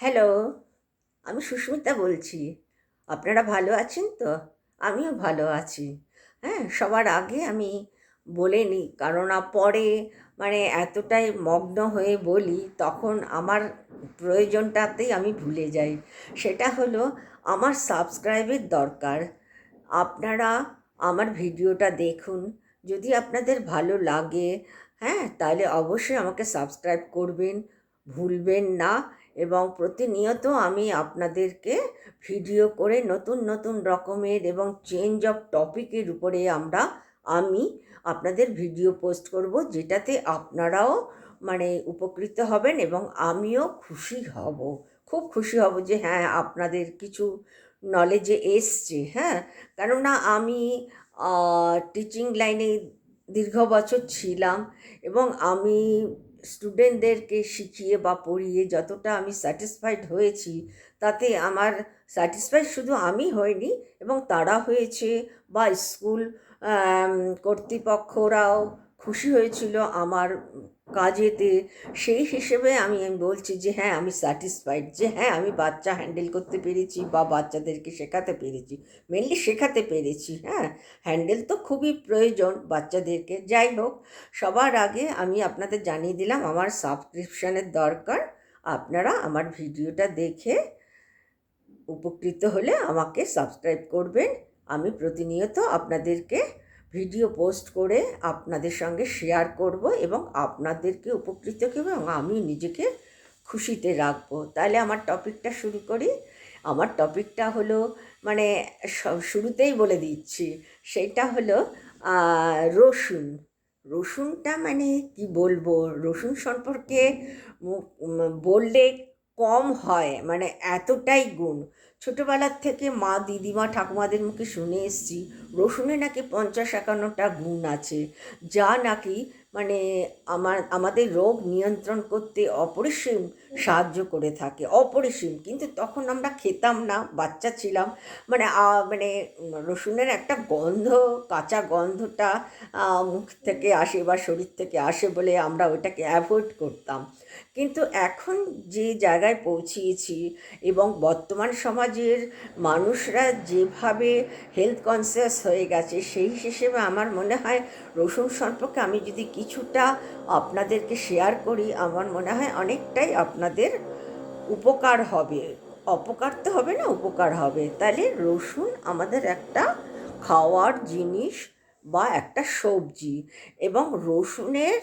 Hello, আমি সুস্মিতা বলছি। আপনারা ভালো আছেন তো? আমিও ভালো আছি। হ্যাঁ সবার আগে আমি বলে নিই কেননা পরে মানে এতটাই মগ্ন হয়ে বলি, তখন আমার প্রয়োজনটাতেই আমি ভুলে যাই। সেটা হলো, আমার সাবস্ক্রাইবের দরকার। আপনারা আমার ভিডিওটা দেখুন। যদি আপনাদের ভালো লাগে হ্যাঁ তাহলে অবশ্যই আমাকে সাবস্ক্রাইব করবেন। ভুলবেন না। এবং প্রতিনিয়ত আমি আপনাদেরকে ভিডিও করে নতুন নতুন রকমের এবং চেঞ্জ অফ টপিকের উপরে আমরা, আমি আপনাদের ভিডিও পোস্ট করব, যেটাতে আপনারাও মানে উপকৃত হবেন এবং আমিও খুশি হব। খুব খুশি হব যে হ্যাঁ আপনাদের কিছু নলেজে এসছে হ্যাঁ? কেননা আমি টিচিং লাইনে দীর্ঘ বছর ছিলাম এবং আমি স্টুডেন্টদেরকে শিখিয়ে বা পড়িয়ে যতটা আমি স্যাটিসফাইড হয়েছি, তাতে আমার স্যাটিসফাইড শুধু আমি হইনি, এবং তারা হয়েছে বা স্কুল কর্তৃপক্ষরাও খুশি হয়েছিল আমার কাজেতে। সেই হিসেবে আমি বলছি যে হ্যাঁ আমি স্যাটিসফাইড যে হ্যাঁ আমি বাচ্চা হ্যান্ডেল করতে পেরেছি বা বাচ্চাদেরকে শেখাতে পেরেছি। মেনলি শেখাতে পেরেছি হ্যাঁ। হ্যান্ডেল তো খুবই প্রয়োজন বাচ্চাদেরকে। যাই হোক, সবার আগে আমি আপনাদের জানিয়ে দিলাম, আমার সাবস্ক্রিপশানের দরকার। আপনারা আমার ভিডিওটা দেখে উপকৃত হলে আমাকে সাবস্ক্রাইব করবেন। আমি প্রতিনিয়ত আপনাদেরকে ভিডিও পোস্ট করে আপনাদের সঙ্গে শেয়ার করব এবং আপনাদেরকে উপকৃত করব এবং আমি নিজেকে খুশিতে রাখব। তাহলে আমার টপিকটা শুরু করি। আমার টপিকটা হলো মানে শুরুতেই বলে দিচ্ছি। সেটা হলো রসুন। রসুনটা মানে কি বলব? রসুন সম্পর্কে বললে কম হয় মানে এতটাই গুণ। ছোটোবেলার থেকে মা, দিদিমা, ঠাকুমাদের মুখে শুনে এসছি রসুনে নাকি পঞ্চাশ একান্নটা গুণ আছে, যা নাকি মানে আমার, আমাদের রোগ নিয়ন্ত্রণ করতে অপরিসীম সাহায্য করে থাকে, অপরিসীম। কিন্তু তখন আমরা খেতাম না, বাচ্চা ছিলাম মানে মানে রসুনের একটা গন্ধ, কাঁচা গন্ধটা মুখ থেকে আসে বা শরীর থেকে আসে বলে আমরা ওইটাকে অ্যাভয়েড করতাম। কিন্তু এখন যে জায়গায় পৌঁছিয়েছি এবং বর্তমান সমাজের মানুষরা যেভাবে হেলথ কনসিয়াস হয়ে গেছে, সেই হিসেবে আমার মনে হয় রসুন সম্পর্কে আমি যদি কিছুটা আপনাদেরকে শেয়ার করি, আমার মনে হয় অনেকটাই আপনাদের উপকার হবে। অপকার তো হবে না, উপকার হবে। তাহলে রসুন আমাদের একটা খাওয়ার জিনিস বা একটা সবজি এবং রসুনের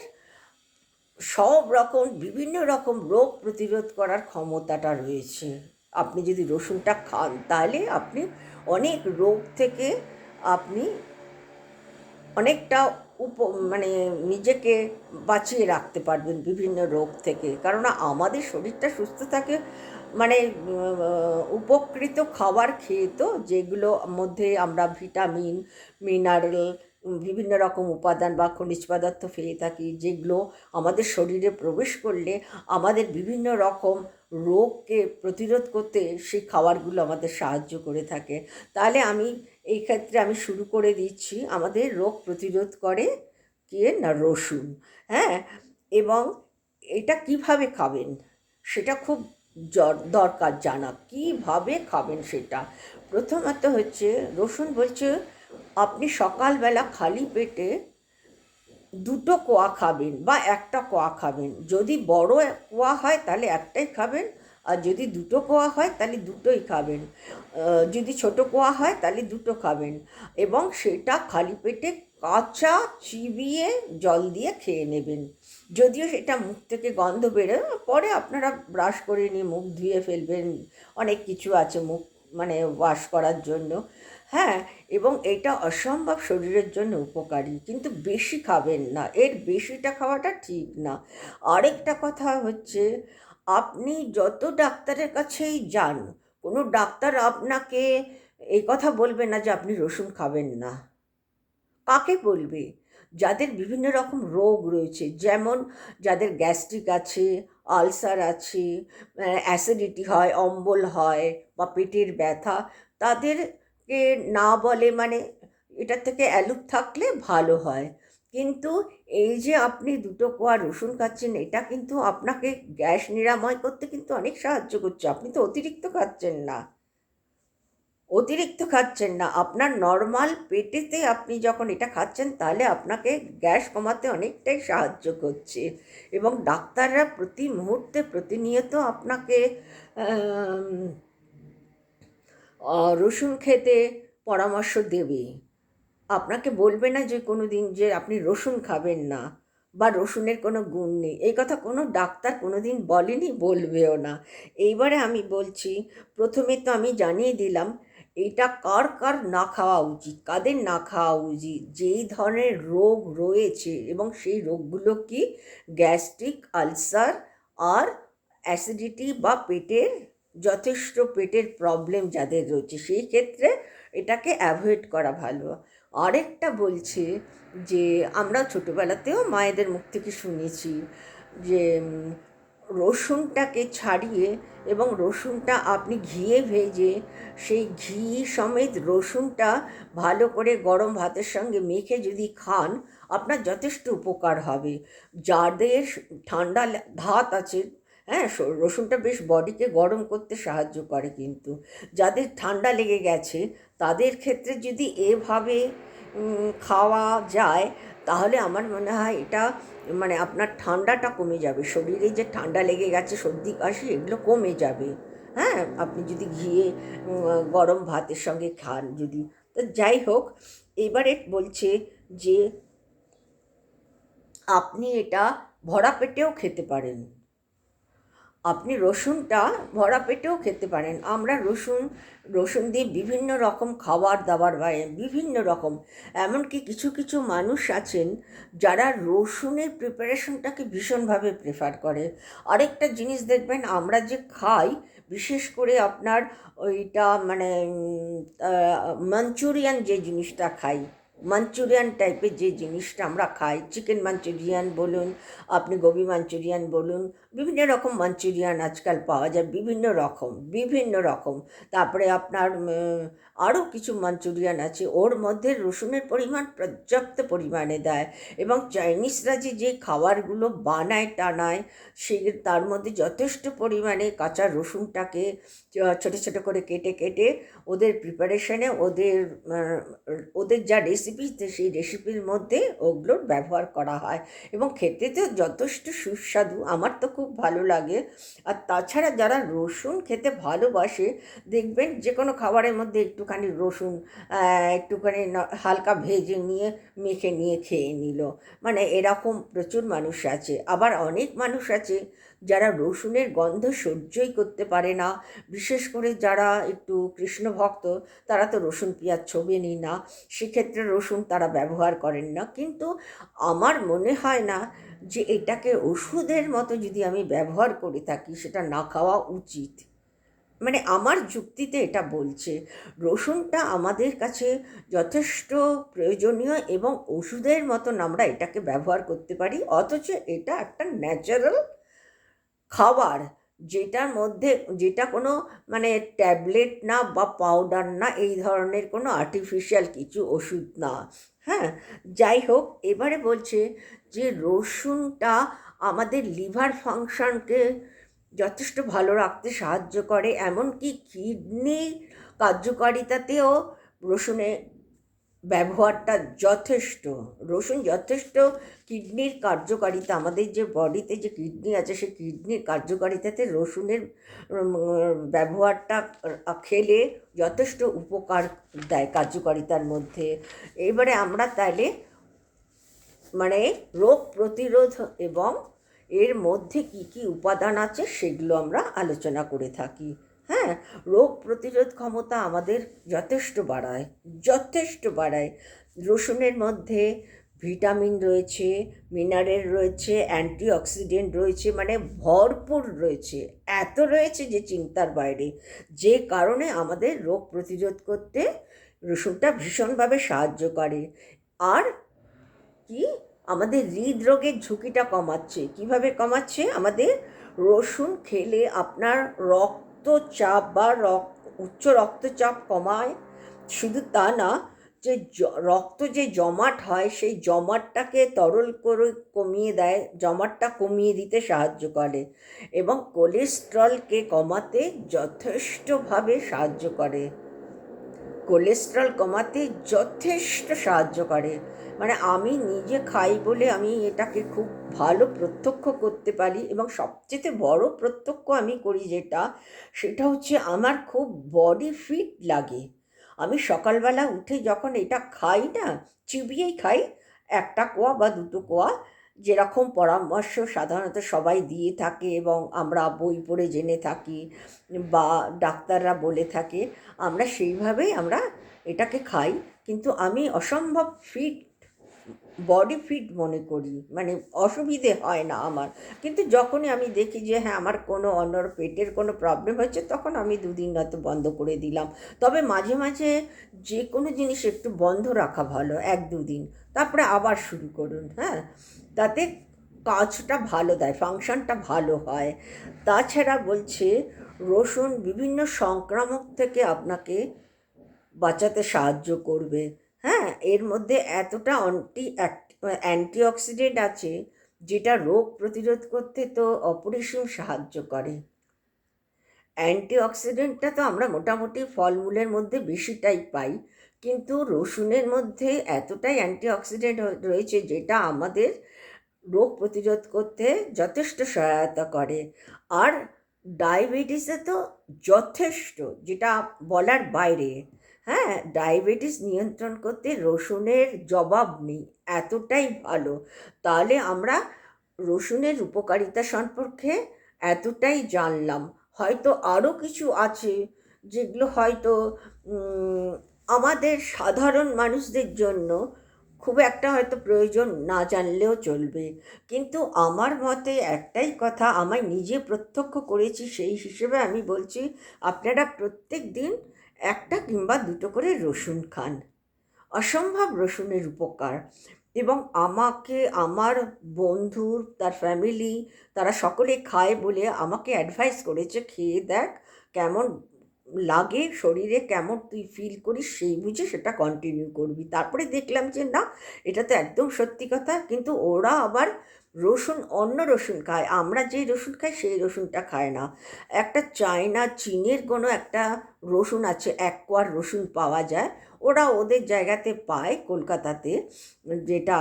সব রকম, বিভিন্ন রকম রোগ প্রতিরোধ করার ক্ষমতাটা রয়েছে। আপনি যদি রসুনটা খান, তাহলে আপনি অনেক রোগ থেকে আপনি অনেকটা উপ মানে নিজেকে বাঁচিয়ে রাখতে পারবেন বিভিন্ন রোগ থেকে। কারণ আমাদের শরীরটা সুস্থ থাকে মানে উপকৃত খাবার খেয়ে তো, যেগুলো মধ্যে আমরা ভিটামিন, মিনারেল বিভিন্ন রকম উপাদান বা খনিজ পদার্থ পেয়ে থাকি, যেগুলো আমাদের শরীরে প্রবেশ করলে আমাদের বিভিন্ন রকম রোগকে প্রতিরোধ করতে সেই খাবারগুলো আমাদের সাহায্য করে থাকে। তাহলে আমি এই ক্ষেত্রে আমি শুরু করে দিচ্ছি, আমাদের রোগ প্রতিরোধ করে কে না রসুন হ্যাঁ? এবং এটা কীভাবে খাবেন? সেটা খুব দরকার জানা। কীভাবে খাবেন সেটা? প্রথমত হচ্ছে রসুন বলছে আপনি সকালবেলা খালি পেটে দুটো কোয়া খাবেন বা একটা কোয়া খাবেন। যদি বড় কোয়া হয় তাহলে একটাই খাবেন, আর যদি দুটো কোয়া হয় তাহলে দুটোই খাবেন। যদি ছোট কোয়া হয় তাহলে দুটো খাবেন এবং সেটা খালি পেটে কাঁচা চিবিয়ে জল দিয়ে খেয়ে নেবেন। যদিও সেটা মুখ থেকে গন্ধ বেরোয়, পরে আপনারা ব্রাশ করে নিয়ে মুখ ধুয়ে ফেলবেন। অনেক কিছু আছে মুখ মানে ওয়াশ করার জন্য। হ্যাঁ এবং এটা অসম্ভব শরীরের জন্য উপকারী। কিন্তু বেশি খাবেন না। এর বেশিটা খাওয়াটা ঠিক না। আরেকটা কথা হচ্ছে, আপনি যত ডাক্তারের কাছেই যান, কোনো ডাক্তার আপনাকে এই কথা বলবে না যে আপনি রসুন খাবেন না। কাকে বলবে? যাদের বিভিন্ন রকম রোগ রয়েছে, যেমন যাদের গ্যাস্ট্রিক আছে, আলসার আছে, অ্যাসিডিটি হয়, অম্বল হয় বা পেটের ব্যথা তাদেরকে না বলে মানে এটার থেকে অ্যালুপ থাকলে ভালো হয়। কিন্তু এই যে আপনি দুটো কোয়া রসুন খাচ্ছেন, এটা কিন্তু আপনাকে গ্যাস নিরাময় করতে কিন্তু অনেক সাহায্য করছে। আপনি তো অতিরিক্ত খাচ্ছেন না। অতিরিক্ত খাচ্ছেন না। আপনার নর্মাল পেটেতে আপনি যখন এটা খাচ্ছেন, তাহলে আপনাকে গ্যাস কমাতে অনেকটাই সাহায্য করছে। এবং ডাক্তাররা প্রতি মুহূর্তে প্রতিনিয়ত আপনাকে রসুন খেতে পরামর্শ দেবে। আপনাকে বলবে না যে কোনো দিন যে আপনি রসুন খাবেন না বা রসুনের কোনো গুণ নেই। এই কথা কোনো ডাক্তার কোনো দিন বলেনি, বলবেও না। এইবারে আমি বলছি, প্রথমে তো আমি জানিয়ে দিলাম, এটা কার কার না খাওয়া উচিত, কাদের না খাওয়া উচিত, যেই ধরনের রোগ রয়েছে এবং সেই রোগগুলো কি গ্যাস্ট্রিক আলসার আর অ্যাসিডিটি বা পেটের যথেষ্ট পেটের প্রবলেম যাদের রয়েছে, সেই ক্ষেত্রে এটাকে অ্যাভয়েড করা ভালো। আরেকটা বলছে যে, আমরা ছোটোবেলাতেও মায়েদের মুখ থেকে শুনেছি যে রসুনটাকে ছাড়িয়ে এবং রসুনটা আপনি ঘিয়ে ভেজে, সেই ঘি সমেত রসুনটা ভালো করে গরম ভাতের সঙ্গে মেখে যদি খান, আপনার যথেষ্ট উপকার হবে। যাদের ঠান্ডা ধাত আছে হ্যাঁ রসুনটা বেশ বডিকে গরম করতে সাহায্য করে কিন্তু। যাদের ঠান্ডা লেগে গেছে, তাদের ক্ষেত্রে যদি এভাবে খাওয়া যায়, তাহলে আমার মনে হয় এটা মানে আপনার ঠান্ডাটা কমে যাবে। শরীরে যে ঠান্ডা লেগে গেছে, সর্দি, কাশি, এগুলো কমে যাবে। হ্যাঁ আপনি যদি ঘিয়ে গরম ভাতের সঙ্গে খান যদি। তো যাই হোক, এবারে বলছে যে, আপনি এটা ভরা পেটেও খেতে পারেন। আপনি রসুনটা ভরা পেটেও খেতে পারেন। আমরা রসুন রসুন দিয়ে বিভিন্ন রকম খাবার দাবার বাড়ে বিভিন্ন রকম, এমনকি কিছু কিছু মানুষ আছেন যারা রসুনের প্রিপারেশনটাকে ভীষণভাবে প্রেফার করে। আরেকটা জিনিস দেখবেন, আমরা যে খাই, বিশেষ করে আপনার ওইটা মানে মাঞ্চুরিয়ান যে জিনিসটা খাই মাঞ্চুরিয়ান টাইপের যে জিনিসটা আমরা খাই চিকেন মাঞ্চুরিয়ান বলুন, আপনি গোবি মাঞ্চুরিয়ান বলুন, বিভিন্ন রকম মাঞ্চুরিয়ান আজকাল পাওয়া যায়, বিভিন্ন রকম বিভিন্ন রকম। তারপরে আপনার আরও কিছু মাঞ্চুরিয়ান আছে। ওর মধ্যে রসুনের পরিমাণ পর্যাপ্ত পরিমাণে দেয় এবং চাইনিজরা যে যে খাবারগুলো বানায়, টানায়, সে তার মধ্যে যথেষ্ট পরিমাণে কাঁচা রসুনটাকে ছোট ছোট করে কেটে কেটে ওদের প্রিপারেশনে ওদের ওদের যা রেসিপি সেই রেসিপির মধ্যে ওগুলোর ব্যবহার করা হয় এবং খেতে তো যথেষ্ট সুস্বাদু। আমার তো খুব ভালো লাগে। আর তাছাড়া যারা রসুন খেতে ভালোবাসে, দেখবেন যে কোনো খাবারের মধ্যে একটুখানি রসুন একটুখানি হালকা ভেজে নিয়ে মেখে নিয়ে খেয়ে নিল। মানে এরকম প্রচুর মানুষ আছে। আবার অনেক মানুষ আছে যারা রসুনের গন্ধ সহ্যই করতে পারে না। বিশেষ করে যারা একটু কৃষ্ণ ভক্ত, তারা তো রসুন, পেঁয়াজ ছোবেনই না। সেক্ষেত্রে রসুন তারা ব্যবহার করেন না। কিন্তু আমার মনে হয় না যে এটাকে ওষুধের মতো যদি আমি ব্যবহার করে থাকি, সেটা না খাওয়া উচিত। মানে আমার যুক্তিতে এটা বলছে, রসুনটা আমাদের কাছে যথেষ্ট প্রয়োজনীয় এবং ওষুধের মতন আমরা এটাকে ব্যবহার করতে পারি, অথচ এটা একটা ন্যাচারাল খাবার, যেটার মধ্যে, যেটা কোনো মানে ট্যাবলেট না বা পাউডার না, এই ধরনের কোনো আর্টিফিশিয়াল কিছু ওষুধ না। হ্যাঁ যাই হোক, এবারে বলছে যে রসুনটা আমাদের লিভার ফাংশনকে যথেষ্ট ভালো রাখতে সাহায্য করে, এমনকি কিডনি কার্যকারিতাতেও রসুনের ব্যবহারটা যথেষ্ট। রসুন যথেষ্ট কিডনির কার্যকারিতা, আমাদের যে বডিতে যে কিডনি আছে, সেই কিডনির কার্যকারিতাতে রসুনের ব্যবহারটা খেলে যথেষ্ট উপকার দেয় কার্যকারিতার মধ্যে। এবারে আমরা তাহলে মানে রোগ প্রতিরোধ এবং এর মধ্যে কি কি উপাদান আছে সেগুলো আমরা আলোচনা করে থাকি। হ্যাঁ রোগ প্রতিরোধ ক্ষমতা আমাদের যথেষ্ট বাড়ায় যথেষ্ট বাড়ায়। রসুনের মধ্যে ভিটামিন রয়েছে, মিনারেল রয়েছে, অ্যান্টিঅক্সিডেন্ট রয়েছে মানে ভরপুর রয়েছে। এত রয়েছে যে চিন্তার বাইরে। যে কারণে আমাদের রোগ প্রতিরোধ করতে রসুনটা ভীষণভাবে সাহায্য করে। আর কি? আমাদের হৃদরোগের ঝুঁকিটা কমাচ্ছে। কীভাবে কমাচ্ছে? আমাদের রসুন খেলে আপনার রক্তচাপ বা রক্ত উচ্চ রক্তচাপ কমায়। শুধু তা না, যে রক্ত যে জমাট হয়, সেই জমাটটাকে তরল করে কমিয়ে দেয়, জমাটটা কমিয়ে দিতে সাহায্য করে এবং কোলেস্ট্রলকে কমাতে যথেষ্টভাবে সাহায্য করে। কোলেস্ট্রল কমাতে যথেষ্ট সাহায্য করে। মানে আমি নিজে খাই বলে আমি এটাকে খুব ভালো প্রত্যক্ষ করতে পারি এবং সবচেয়ে বড় প্রত্যক্ষ আমি করি যেটা, সেটা হচ্ছে আমার খুব বডি ফিট লাগে। আমি সকালবেলা উঠে যখন এটা খাই না, চিবিয়েই খাই, একটা কোয়া বা দুটো কোয়া যেরকম পরামর্শ সাধারণত সবাই দিয়ে থাকে এবং আমরা বই পড়ে জেনে থাকি বা ডাক্তাররা বলে থাকে, আমরা সেইভাবেই আমরা এটাকে খাই। কিন্তু আমি অসম্ভব ফিট বডি ফিট মনে করি। মানে অসুবিধে হয় না আমার। কিন্তু যখনই আমি দেখি যে হ্যাঁ আমার কোনো অন্য পেটের কোনো প্রবলেম হচ্ছে তখন আমি দুদিন হয়তো বন্ধ করে দিলাম। তবে মাঝে মাঝে যে কোনো জিনিস একটু বন্ধ রাখা ভালো, এক দুদিন। তারপরে আবার শুরু করুন হ্যাঁ? তাতে কাজটা ভালো দেয় ফাংশনটা ভালো হয়। তাছাড়া বলছে, রসুন বিভিন্ন সংক্রামক থেকে আপনাকে বাঁচাতে সাহায্য করবে। হ্যাঁ এর মধ্যে এতটা অ্যান্টি অ্যান্টিঅক্সিডেন্ট আছে যেটা রোগ প্রতিরোধ করতে তো অপরিসীম সাহায্য করে। অ্যান্টিঅক্সিডেন্টটা তো আমরা মোটামুটি ফলমূলের মধ্যে বেশিটাই পাই, কিন্তু রসুনের মধ্যে এতটাই অ্যান্টিঅক্সিডেন্ট রয়েছে যেটা আমাদের রোগ প্রতিরোধ করতে যথেষ্ট সহায়তা করে। আর ডায়াবেটিসে তো যথেষ্ট, যেটা বলার বাইরে। হ্যাঁ ডায়াবেটিস নিয়ন্ত্রণ করতে রসুনের জবাব নেই, এতটাই ভালো। তাহলে আমরা রসুনের উপকারিতা সম্পর্কে এতটাই জানলাম। হয়তো আরও কিছু আছে যেগুলো হয়তো আমাদের সাধারণ মানুষদের জন্য খুব একটা হয়তো প্রয়োজন না জানলেও চলবে। কিন্তু আমার মতে একটাই কথা আমায় নিজে প্রত্যক্ষ করেছি সেই হিসেবে আমি বলছি, আপনারা প্রত্যেক দিন একটা কিংবা দুটো করে রসুন খান। অসম্ভব রসুনের উপকার। এবং আমাকে, আমার বন্ধুর তার ফ্যামিলি তারা সকলে খায় বলে আমাকে অ্যাডভাইস করেছে, খেয়ে দেখ কেমন লাগে, শরীরে কেমন তুই ফিল করিস, সেই বুঝে সেটা কন্টিনিউ করবি। তারপরে দেখলাম যে, না, এটা তো একদম সত্যি কথা। কিন্তু ওরা আবার রসুন, অন্য রসুন খায় আমরা যে রসুন খাই, সেই রসুনটা খায় না। একটা চায়না চীনের কোনো একটা রসুন আছে, একোয়ার রসুন পাওয়া যায়। ওরা ওদের জায়গাতে পায় কলকাতাতে, যেটা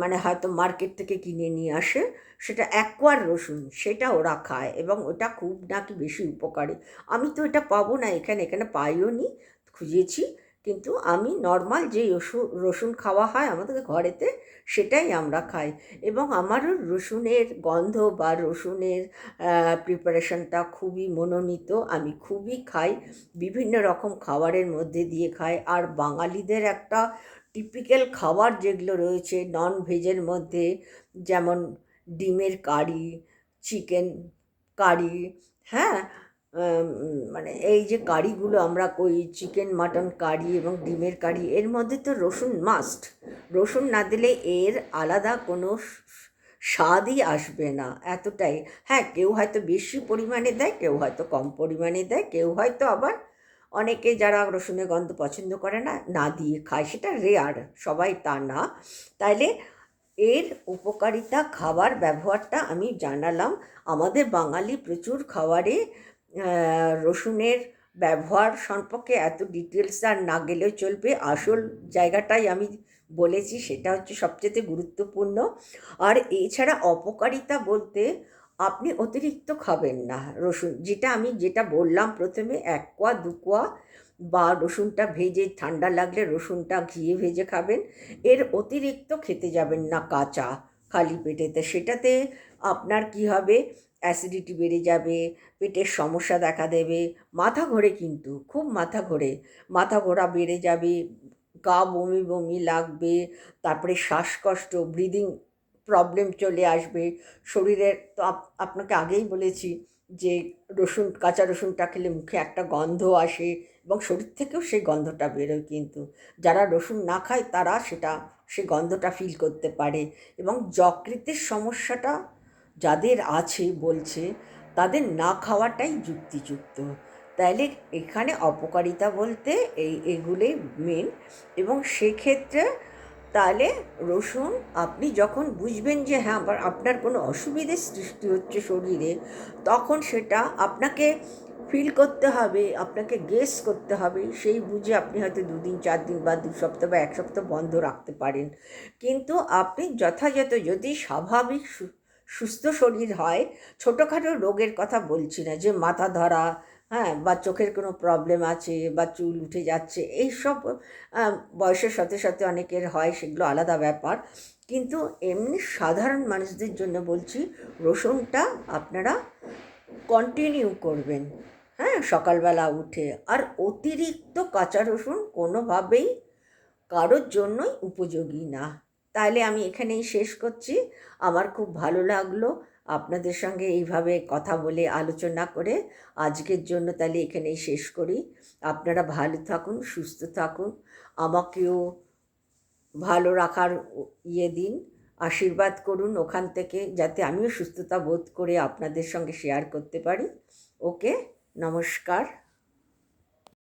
মানে হয়তো মার্কেট থেকে কিনে নিয়ে আসে। সেটা একোয়ার রসুন, সেটা ওরা খায় এবং ওটা খুব নাকি বেশি উপকারী। আমি তো এটা পাবো না, এখানে এখানে পাইও নি খুঁজেছি। কিন্তু আমি নর্মাল যে রসুন রসুন খাওয়া হয় আমাদের ঘরেতে, সেটাই আমরা খাই। এবং আমারও রসুনের গন্ধ বা রসুনের প্রিপারেশনটা খুবই মনোনীত। আমি খুবই খাই। বিভিন্ন রকম খাবারের মধ্যে দিয়ে খাই। আর বাঙালিদের একটা টিপিক্যাল খাবার যেগুলো রয়েছে নন ভেজের মধ্যে যেমন ডিমের কারি চিকেন কারি হ্যাঁ? মানে এই যে কারিগুলো আমরা করি চিকেন মাটন কারি এবং ডিমের কারি, এর মধ্যে তো রসুন মাস্ট রসুন না দিলে এর আলাদা কোনো স্বাদই আসবে না এতটাই। হ্যাঁ কেউ হয়তো বেশি পরিমাণে দেয়, কেউ হয়তো কম পরিমাণে দেয়, কেউ হয়তো আবার অনেকে যারা রসুনের গন্ধ পছন্দ করে না না দিয়ে খায়। সেটা রেয়ার সবাই তা না। তাইলে এর উপকারিতা খাবার ব্যবহারটা আমি জানালাম। আমাদের বাঙালি প্রচুর খাবারে রসুনের ব্যবহার সম্পর্কে এত ডিটেলস আর না গেলেও চলবে। আসল জায়গাটাই আমি বলেছি, সেটা হচ্ছে সবচেয়ে গুরুত্বপূর্ণ। আর এছাড়া অপকারিতা বলতে আপনি অতিরিক্ত খাবেন না। রসুন, যেটা আমি যেটা বললাম প্রথমে, এক কোয়া, দু কোয়া, বা রসুনটা ভেজে, ঠান্ডা লাগলে রসুনটা ঘিয়ে ভেজে খাবেন। এর অতিরিক্ত খেতে যাবেন না কাঁচা খালি পেটেতে। সেটাতে আপনার কি হবে? অ্যাসিডিটি বেড়ে যাবে, পেটের সমস্যা দেখা দেবে, মাথা ঘোরে কিন্তু, খুব মাথা ঘোরে। মাথা ঘোরা বেড়ে যাবে, গা বমি বমি লাগবে, তারপরে শ্বাসকষ্ট ব্রিদিং প্রবলেম চলে আসবে। শরীরের তো আপনাকে আগেই বলেছি যে রসুন, কাঁচা রসুনটা খেলে মুখে একটা গন্ধ আসে এবং শরীর থেকেও সেই গন্ধটা বেরোয় কিন্তু। যারা রসুন না খায় তারা সেটা, সে গন্ধটা ফিল করতে পারে এবং যকৃতের সমস্যাটা যাদের আছে, বলছে, তাদের না খাওয়াটাই যুক্তিযুক্ত। তাইলে এখানে অপকারিতা বলতে এই এগুলোই মেন এবং সেক্ষেত্রে তাহলে রসুন আপনি যখন বুঝবেন যে হ্যাঁ আবার আপনার কোনো অসুবিধে সৃষ্টি হচ্ছে শরীরে, তখন সেটা আপনাকে ফিল করতে হবে, আপনাকে গেস করতে হবে। সেই বুঝে আপনি হয়তো দুদিন চার দিন বা দু সপ্তাহ বা এক সপ্তাহ বন্ধ রাখতে পারেন। কিন্তু আপনি যথাযথ, যদি স্বাভাবিক সুস্থ শরীর হয় ছোটোখাটো রোগের কথা বলছি না যে মাথা ধরা হ্যাঁ বা চোখের কোনো প্রবলেম আছে বা চুল উঠে যাচ্ছে এইসব আহ, বয়সের সাথে সাথে অনেকের হয় সেগুলো আলাদা ব্যাপার। কিন্তু এমনি সাধারণ মানুষদের জন্য বলছি রসুনটা আপনারা কন্টিনিউ করবেন হ্যাঁ সকালবেলা উঠে। আর অতিরিক্ত কাঁচা রসুন কোনোভাবেই কারোর জন্যই উপযোগী না। তাহলে আমি এখানেই শেষ করছি। আমার খুব ভালো লাগল আপনাদের সঙ্গে এইভাবে কথা বলে, আলোচনা করে। আজকের জন্য তাহলে এখানেই শেষ করি। আপনারা ভালো থাকুন, সুস্থ থাকুন। আমাকেও ভালো রাখার ইয়ে দিন, আশীর্বাদ করুন ওখান থেকে যাতে আমিও সুস্থতা বোধ করে আপনাদের সঙ্গে শেয়ার করতে পারি। ওকে নমস্কার।